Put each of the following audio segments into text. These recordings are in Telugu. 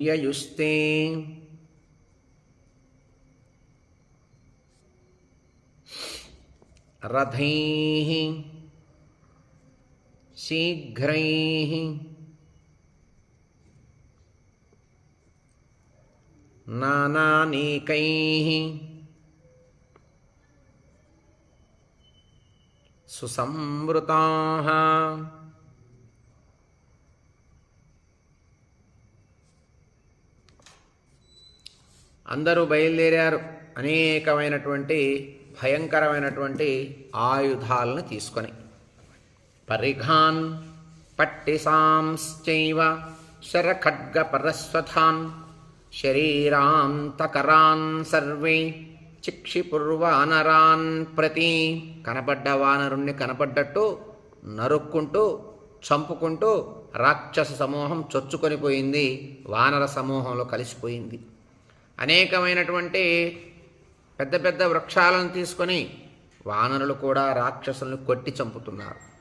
యయుస్తే రథై శీఘ్రై నానానేకై సుసంవృతా అందరూ బయలుదేరారు. అనేకమైనటువంటి భయంకరమైనటువంటి ఆయుధాలను తీసుకొని. పరిఘాన్ పట్టిసాంశ్చైవ శరఖడ్గ పరస్వథాన్ శరీరాంతకరాన్ సర్వే చిక్షిపుర్వానరాన్ ప్రతి. కనపడ్డ వానరుణ్ణి కనపడ్డట్టు నరుక్కుంటూ చంపుకుంటూ రాక్షస సమూహం చొచ్చుకొని పోయింది. వానర సమూహంలో కలిసిపోయింది. అనేకమైనటువంటి పెద్ద పెద్ద వృక్షాలను తీసుకొని వానరులు కూడా రాక్షసుల్ని కొట్టి చంపుతున్నారు.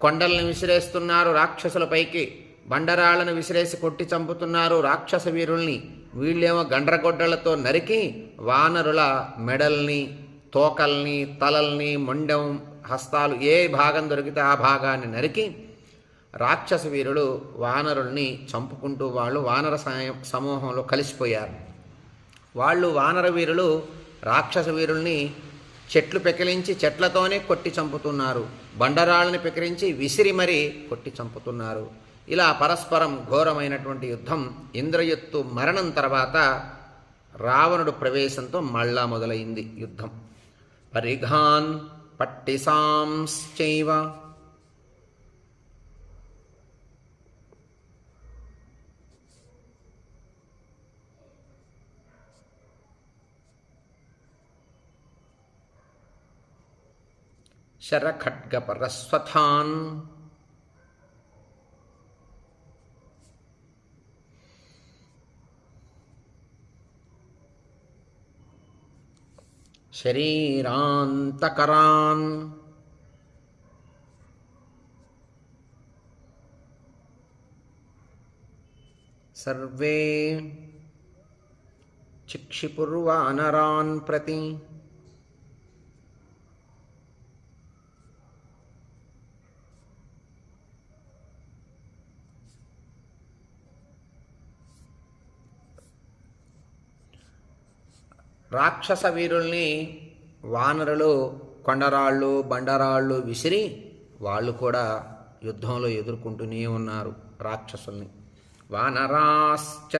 కొండల్ని విసిరేస్తున్నారు రాక్షసులపైకి బండరాళ్ళను విసిరేసి కొట్టి చంపుతున్నారు రాక్షస వీరుల్ని. వీళ్ళేమో గండ్రగొడ్డలతో నరికి వానరుల మెడల్ని తోకల్ని తలల్ని మొండెం హస్తాలు ఏ భాగం దొరికితే ఆ భాగాన్ని నరికి రాక్షస వీరులు వానరుల్ని చంపుకుంటూ వాళ్ళు వానర సాయం- సమూహంలో కలిసిపోయారు. వాళ్ళు వానర వీరులు రాక్షస వీరుల్ని చెట్లు పెకిలించి చెట్లతోనే కొట్టి చంపుతున్నారు. బండరాళ్ళని పెకిరించి విసిరి మరీ కొట్టి చంపుతున్నారు. ఇలా పరస్పరం ఘోరమైనటువంటి యుద్ధం ఇంద్రయుత్తు మరణం తర్వాత రావణుడు ప్రవేశంతో మళ్ళా మొదలైంది యుద్ధం. పరిఘాన్ పట్టిసాంశ్చైవ शरखड्गपरस्वथान् शरीरान्तकरान्। सर्वे चिक्षिपुर्वानरान् प्रति రాక్షస వీరుల్ని వానరులు కొండరాళ్ళు బండరాళ్ళు విసిరి వాళ్ళు కూడా యుద్ధంలో ఎదుర్కొంటూనే ఉన్నారు రాక్షసుల్ని. వానరాశ్చ